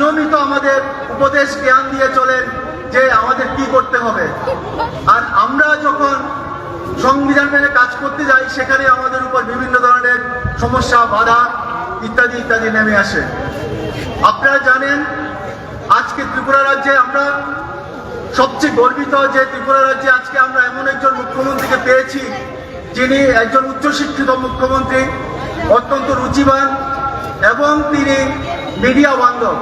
নিয়মিত আমাদের উপদেশ জ্ঞান দিয়ে চলেন যে আমাদের কি করতে হবে। আর আমরা যখন সংবিধান মেনে কাজ করতে যাই, সেখানে আমাদের উপর বিভিন্ন ধরনের সমস্যা, বাধা ইত্যাদি ইত্যাদি নেমে আসে। আপনারা জানেন, আজকে ত্রিপুরা রাজ্যে আমরা সবচেয়ে গর্বিত যে ত্রিপুরা রাজ্যে আজকে আমরা এমন একজন মুখ্যমন্ত্রীকে পেয়েছি, যিনি একজন উচ্চশিক্ষিত মুখ্যমন্ত্রী, অত্যন্ত রুচিবান এবং তিনি মিডিয়া বান্ধব।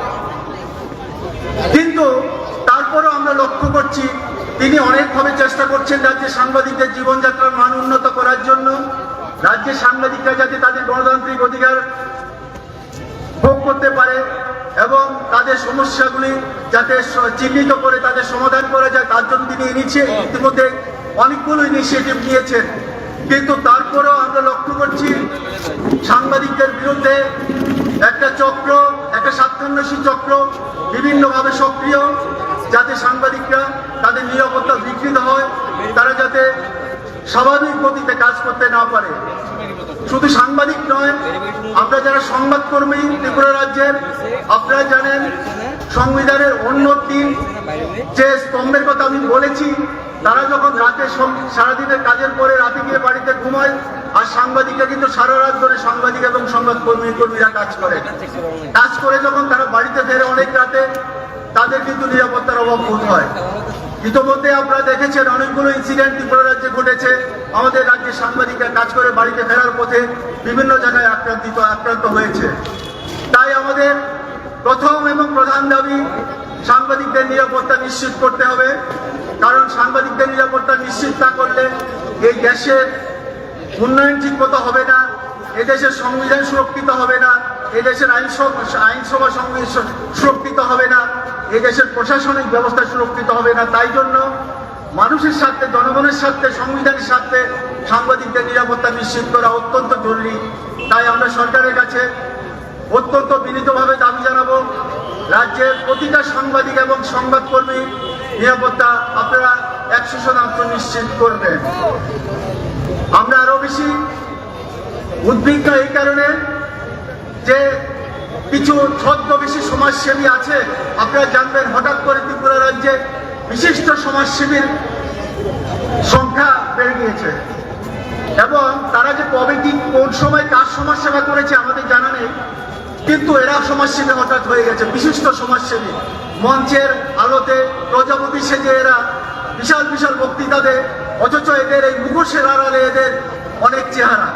কিন্তু তারপরেও আমরা লক্ষ্য করছি, তিনি অনেকভাবে চেষ্টা করছেন রাজ্যের সাংবাদিকদের জীবনযাত্রার মান উন্নত করার জন্য। রাজ্যের সাংবাদিকরা যাতে তাদের গণতান্ত্রিক অধিকার ভোগ করতে পারে এবং তাদের সমস্যাগুলি যাতে চিহ্নিত করে তাদের সমাধান করা যায়, তার জন্য তিনি ইতিমধ্যে অনেকগুলো ইনিশিয়েটিভ নিয়েছেন। কিন্তু তারপরেও আমরা লক্ষ্য করছি, সাংবাদিকদের বিরুদ্ধে একটা চক্র, একটা স্বার্থান্বেষী চক্র বিভিন্নভাবে সক্রিয়। যাতে সাংবাদিকরা তাদের নিরাপত্তা বিকৃত হয়, তারা যাতে স্বাভাবিক গতিতে কাজ করতে না পারে। শুধু সাংবাদিক নয় আমরা যারা সংবাদকর্মী ত্রিপুরা রাজ্যের, আপনারা জানেন সংবিধানের অন্য তিন যে স্তম্ভের কথা আমি বলেছি, তারা যখন রাতে সারাদিনের কাজের পরে রাতে গিয়ে বাড়িতে ঘুমায় আর সাংবাদিকরা কিন্তু সারা রাত ধরে সাংবাদিক এবং সংবাদকর্মী, কর্মীরা কাজ করে। কাজ করে যখন তারা বাড়িতে ফেরে অনেক রাতে, তাদের কিন্তু নিরাপত্তার অভাব বোধ হয়। ইতিমধ্যে আপনারা দেখেছেন অনেকগুলো ইনসিডেন্ট ত্রিপুরা রাজ্যে ঘটেছে। আমাদের রাজ্যের সাংবাদিকরা কাজ করে বাড়িতে ফেরার পথে বিভিন্ন জায়গায় আক্রান্তিত, আক্রান্ত হয়েছে। তাই আমাদের প্রথম এবং প্রধান দাবি, সাংবাদিকদের নিরাপত্তা নিশ্চিত করতে হবে। কারণ সাংবাদিকদের নিরাপত্তা নিশ্চিত না করলে এই দেশের উন্নয়ন ঠিক মতো হবে না, এদেশের সংবিধান সুরক্ষিত হবে না, এদেশের আইনসভা আইনসভা সুরক্ষিত হবে না, এদেশের প্রশাসনিক ব্যবস্থা সুরক্ষিত হবে না। তাই জন্য মানুষের স্বার্থে, জনগণের স্বার্থে, সংবিধানের স্বার্থে সাংবাদিকদের নিরাপত্তা নিশ্চিত করা অত্যন্ত জরুরি। তাই আমরা সরকারের কাছে অত্যন্ত বিনীতভাবে দাবি জানাব, রাজ্যের প্রতিটা সাংবাদিক এবং সংবাদকর্মী নিরাপত্তা। আপনারা একশো শতাংশ নিশ্চিত করবে। আমরা আরও বেশি উদ্বিগ্ন এই কারণে যে কিছু ছদ্মবেশী সমাজসেবী আছে, আপনারা জানবেন হঠাৎ করে ত্রিপুরা রাজ্যে বিশিষ্ট সমাজসেবীর সংখ্যা বেড়ে গিয়েছে। এবং তারা যে কবে কি কোন সময় কার সমাজসেবা করেছে আমাদের জানা নেই, কিন্তু এরা সমাজসেবী হঠাৎ হয়ে গেছে, বিশিষ্ট সমাজসেবী। মঞ্চের আলোতে প্রজাপতি সেজে এরা বিশাল বিশাল বক্তৃতা দেয় অথচ এদের এই মুখোশের আড়ালে এদের অনেক চেহারা।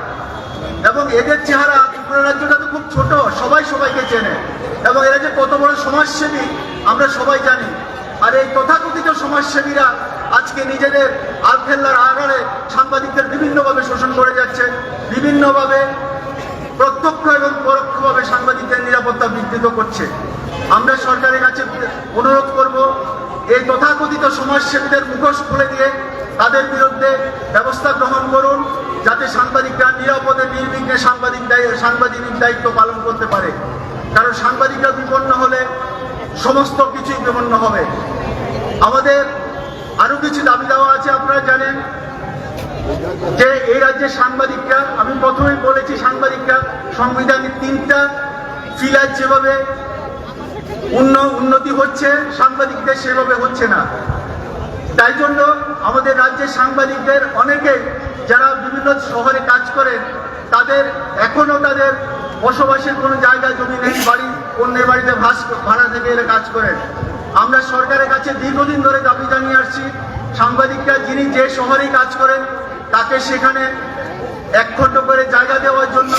এবং এদের চেহারা ত্রিপুরা রাজ্যটা তো খুব ছোট, সবাই সবাইকে চেনে। এবং এরা যে কত বড় সমাজসেবী, আমরা সবাই জানি। আর এই তথাকথিত সমাজসেবীরা আজকে নিজেদের আলখেল্লার আড়ালে সাংবাদিকদের বিভিন্নভাবে শোষণ করে যাচ্ছে। বিভিন্নভাবে প্রত্যক্ষ এবং পরোক্ষভাবে সাংবাদিকদের নিরাপত্তা বিঘ্নিত করছে। আমরা সরকারের কাছে অনুরোধ করব এই তথাকথিত সমাজসেবীদের মুখোশ খুলে দিয়ে তাদের বিরুদ্ধে ব্যবস্থা গ্রহণ করুন, যাতে সাংবাদিকরা নিরাপদে নির্বিঘ্নে সাংবাদিক সাংবাদিক দায়িত্ব পালন করতে পারে। কারণ সাংবাদিকরা বিপন্ন হলে সমস্ত কিছুই বিপন্ন হবে। আমাদের আরও কিছু দাবি দেওয়া আছে, আপনারা জানেন যে এই রাজ্যের সাংবাদিকরা, আমি প্রথমেই বলেছি সাংবাদিকরা, সংবিধানের তিনটা ফিলার যেভাবে উন্ন উন্নতি হচ্ছে, সাংবাদিকদের সেভাবে হচ্ছে না। তাই জন্য আমাদের রাজ্যের সাংবাদিকদের অনেকে যারা বিভিন্ন শহরে কাজ করেন, তাদের এখনও তাদের বসবাসের কোনো জায়গা, জমি নেই, বাড়ি, অন্যের বাড়িতে ভাস, ভাড়া থেকে এলে কাজ করেন। আমরা সরকারের কাছে দীর্ঘদিন ধরে দাবি জানিয়ে আসছি, সাংবাদিকরা যিনি যে শহরেই কাজ করেন, তাকে সেখানে এক খণ্ড করে জায়গা দেওয়ার জন্য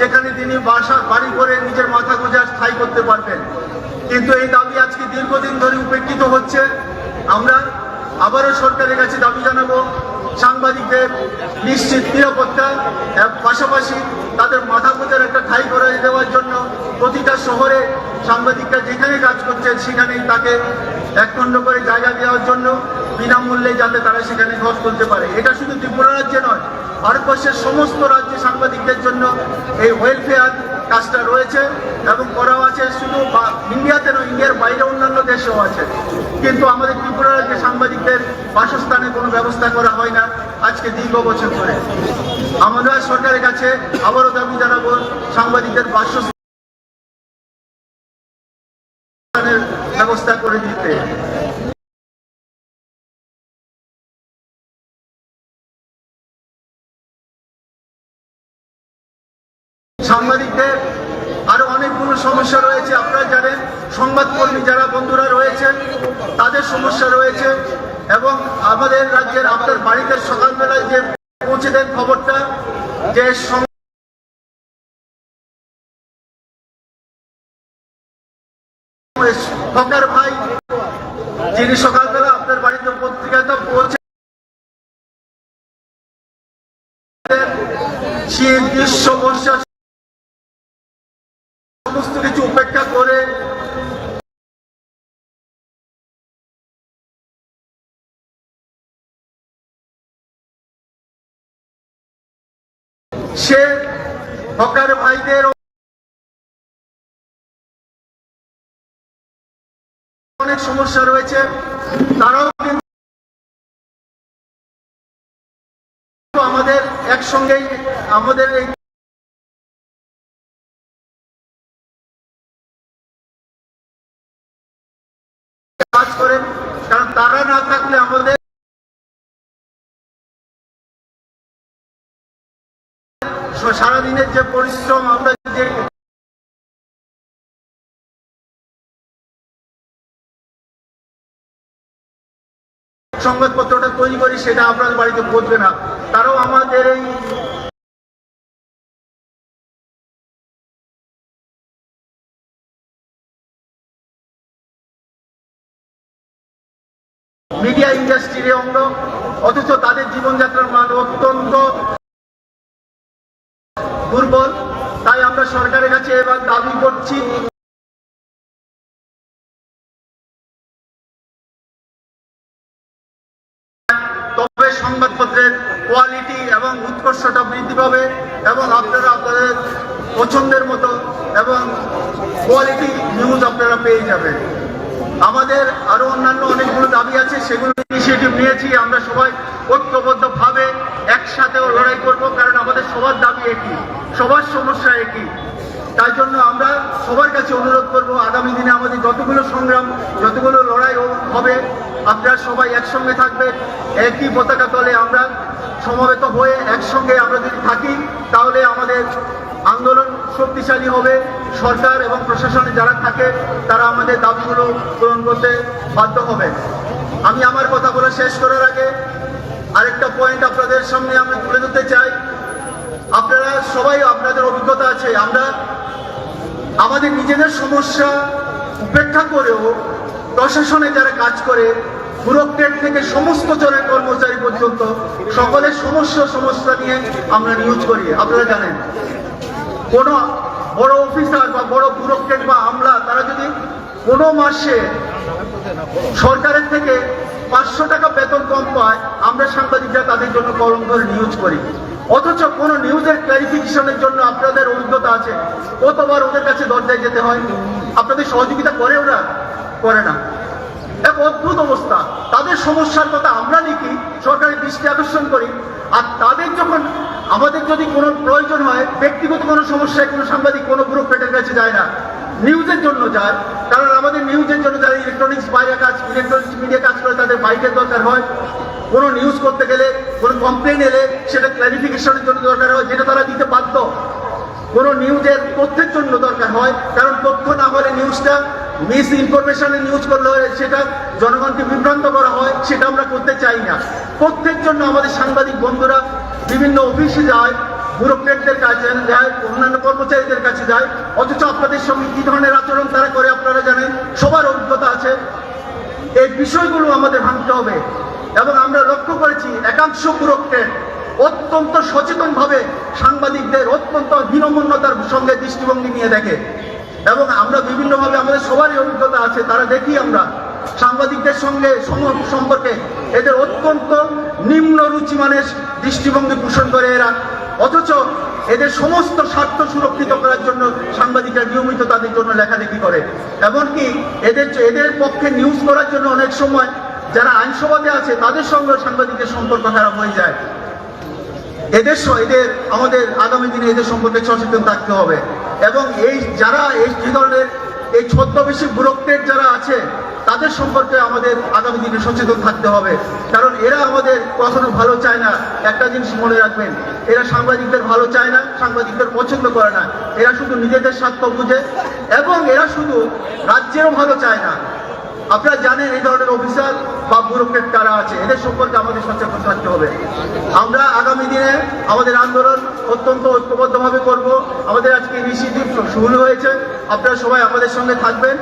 যেখানে তিনি বাসা, বাড়ি করে নিজের মাথা গোজা স্থায়ী করতে পারবেন। কিন্তু এই দাবি আজকে দীর্ঘদিন ধরে উপেক্ষিত হচ্ছে। আমরা আবারও সরকারের কাছে দাবি জানাব, সাংবাদিকদের নিশ্চিত নিরাপত্তা পাশাপাশি তাদের মাথা গোজার একটা ঠাই করে দেওয়ার জন্য প্রতিটা শহরে সাংবাদিকরা যেখানে কাজ করছে সেখানেই তাকে এক খণ্ড করে জায়গা দেওয়ার জন্য বিনামূল্যে যাতে তারা সেখানে ঘর করতে পারে। এটা শুধু ত্রিপুরা রাজ্যে নয়, ভারতবর্ষের সমস্ত রাজ্যে সাংবাদিকদের জন্য এই ওয়েলফেয়ার কাজটা রয়েছে এবং করাও আছে। শুধু ইন্ডিয়াতে নয়, ইন্ডিয়ার বাইরে অন্যান্য দেশেও আছে। কিন্তু আমাদের ত্রিপুরা রাজ্যে সাংবাদিকদের বাসস্থানে কোনো ব্যবস্থা করা হয় না আজকে দীর্ঘ বছর ধরে। আমরা সরকারের কাছে আবারও দাবি জানাব, সাংবাদিকদের বাসস্থান ব্যবস্থা করে দিতে। সাংবাদিকদের আরও অনেকগুলো সমস্যা রয়েছে। আপনারা জানেন, সংবাদকর্মী যারা বন্ধুরা রয়েছেন, তাদের সমস্যা রয়েছে এবং আমাদের রাজ্যের, আপনার বাড়িতে সকালবেলায় যে পৌঁছে দেন খবরটা, যে ভাই, যিনি সকালবেলা আপনার বাড়িতে পত্রিকাটা পৌঁছে শীত সমস্ত কিছু উপেক্ষা করে সে হকার ভাইদের অনেক সমস্যা রয়েছে। তারাও কিন্তু আমাদের একসঙ্গেই, আমাদের এই কাজ করেন কারণ তারা না থাকলে আমাদের সারাদিনের যে পরিশ্রম আমরা যে সংবাদপত্রটা তৈরি করি, সেটা আপনার বাড়িতে পৌঁছবে না। তারাও আমাদের এই মিডিয়া ইন্ডাস্ট্রির অঙ্গ অথচ তাদের জীবনযাত্রার মান অত্যন্ত দুর্বল তাই আমরা সরকারের কাছে এবার দাবি করছি। তবে সংবাদপত্রের কোয়ালিটি এবং উৎকর্ষতা বৃদ্ধি পাবে এবং আপনারা আপনাদের পছন্দের মতো এবং কোয়ালিটি নিউজ আপনারা পেয়ে যাবেন। আমাদের আরও অন্যান্য অনেকগুলো দাবি আছে, সেগুলো ইনিশিয়েটিভ নিয়েছি। আমরা সবাই ঐক্যবদ্ধভাবে একসাথেও লড়াই করব, কারণ আমাদের সবার দাবি একই। সবার সমস্যা একই। তাই জন্য আমরা সবার কাছে অনুরোধ করব, আগামী দিনে আমাদের যতগুলো সংগ্রাম, যতগুলো লড়াই হবে, আপনারা সবাই একসঙ্গে থাকবেন। একই পতাকা তলে আমরা সমবেত হয়ে একসঙ্গে আমরা যদি থাকি, তাহলে আমাদের আন্দোলন শক্তিশালী হবে। সরকার এবং প্রশাসনে যারা থাকে, তারা আমাদের দাবিগুলো পূরণ করতে বাধ্য হবে। আমি আমার কথা বলে শেষ করার আগে আরেকটা পয়েন্ট আপনাদের সামনে আমি তুলে ধরতে চাই। আপনারা সবাই আপনাদের অভিজ্ঞতা আছে। আমরা আমাদের নিজেদের সমস্যা উপেক্ষা করেও প্রশাসনে যারা কাজ করে ব্যুরোক্রেট থেকে সমস্ত জনের কর্মচারী পর্যন্ত সকলের সমস্যা সমস্যা নিয়ে আমরা নিউজ করি। আপনারা জানেন, কোনো বড় অফিসার বা বড় ব্যুরোক্রেট বা আমলা, তারা যদি কোনো মাসে সরকারের থেকে পাঁচশো টাকা বেতন কম পায়, আমরা সাংবাদিকরা তাদের জন্য কলম ধরে নিউজ করি। অথচ কোন নিউজের ক্লারিফিকেশনের জন্য আপনাদের অভিজ্ঞতা আছে? কতবার ওদের কাছে দরজায় যেতে হয় আপনাদের সহযোগিতা করে ওরা? করে না। এক অদ্ভুত অবস্থা। তাদের সমস্যার কথা আমরা লিখি, সরকারের দৃষ্টি আকর্ষণ করি। আর তাদের যখন আমাদের যদি কোনো প্রয়োজন হয়, ব্যক্তিগত কোনো সমস্যায় কোনো সাংবাদিক, কোনো ব্যুরোক্রেটের কাছে যায় না। নিউজের জন্য যায়। কারণ আমাদের নিউজের জন্য যারা ইলেকট্রনিক্স বাইরে কাজ ইলেকট্রনিক্স মিডিয়া কাজ করে, তাদের বাইকের দরকার হয়। কোনো নিউজ করতে গেলে কোনো কমপ্লেন এলে সেটা ক্লারিফিকেশনের জন্য দরকার হয়, যেটা তারা দিতে বাধ্য। কোনো নিউজের তথ্যের জন্য দরকার হয়, কারণ তথ্য না হলে নিউজটা মিস ইনফরমেশনের নিউজ করলে সেটা জনগণকে বিভ্রান্ত করা হয়, সেটা আমরা করতে চাই না। তথ্যের জন্য আমাদের সাংবাদিক বন্ধুরা বিভিন্ন অফিসে যায় ব্যুরোক্রেটদের কাছে যায়, অন্যান্য কর্মচারীদের কাছে যায়, অথচ আপনাদের সঙ্গে কি ধরনের আচরণ তারা করে আপনারা জানেন? সবার অভিজ্ঞতা আছে। এই বিষয়গুলো আমাদের ভাঙতে হবে। এবং আমরা লক্ষ্য করেছি একাংশ ব্যুরোক্রেট অত্যন্ত সচেতনভাবে সাংবাদিকদের অত্যন্ত হীনমন্যতার সঙ্গে দৃষ্টিভঙ্গি নিয়ে দেখে। এবং আমরা বিভিন্নভাবে আমাদের সবারই অভিজ্ঞতা আছে, তারা দেখি আমরা সাংবাদিকদের সঙ্গে সম- সম্পর্কে এদের অত্যন্ত নিম্ন রুচিমানের দৃষ্টিভঙ্গি পোষণ করে এরা। অথচ এদের সমস্ত স্বার্থ সুরক্ষিত করার জন্য সাংবাদিকরা নিয়মিত তাদের জন্য লেখালেখি করে। এমনকি এদের এদের পক্ষে নিউজ করার জন্য অনেক সময় যারা আইনসভাতে আছে, তাদের সঙ্গে সাংবাদিকের সম্পর্ক খারাপ হয়ে যায়। এদের এদের, আমাদের আগামী দিনে এদের সম্পর্কে সচেতন থাকতে হবে। এবং এই যারা এই ধরনের, এই ছদ্মবেশী ব্যুরোক্রেট যারা আছে, তাদের সম্পর্কে আমাদের আগামী দিনে সচেতন থাকতে হবে। কারণ এরা আমাদের কখনো ভালো চায় না। একটা জিনিস মনে রাখবেন, এরা সাংবাদিকদের ভালো চায় না, সাংবাদিকদের পছন্দ করে না। এরা শুধু নিজেদের স্বার্থ বুঝে, এবং এরা শুধু রাজ্যেরও ভালো চায় না। আপনারা জানেন এই ধরনের অফিসার বা ব্যুরোক্রেট কারা আছে? এদের সম্পর্কে আমাদের সচেতন থাকতে হবে। আমরা আগামী দিনে আমাদের আন্দোলন অত্যন্ত ঐক্যবদ্ধভাবে করব। আমাদের আজকে ইনিশিয়েটিভ শুরু হয়েছে। আপনারা সবাই আমাদের সঙ্গে থাকবেন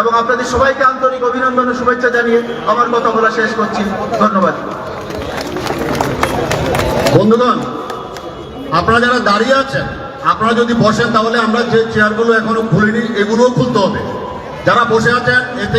এবং আপনাদের সবাইকে আন্তরিক অভিনন্দন ও শুভেচ্ছা জানিয়ে আমার কথা বলা শেষ করছি। ধন্যবাদ। বন্ধুগণ, আপনারা যারা দাঁড়িয়ে আছেন, আপনারা যদি বসেন, তাহলে আমরা যে চেয়ারগুলো এখনও খুলিনি, এগুলোও খুলতে হবে। যারা বসে আছেন, এতে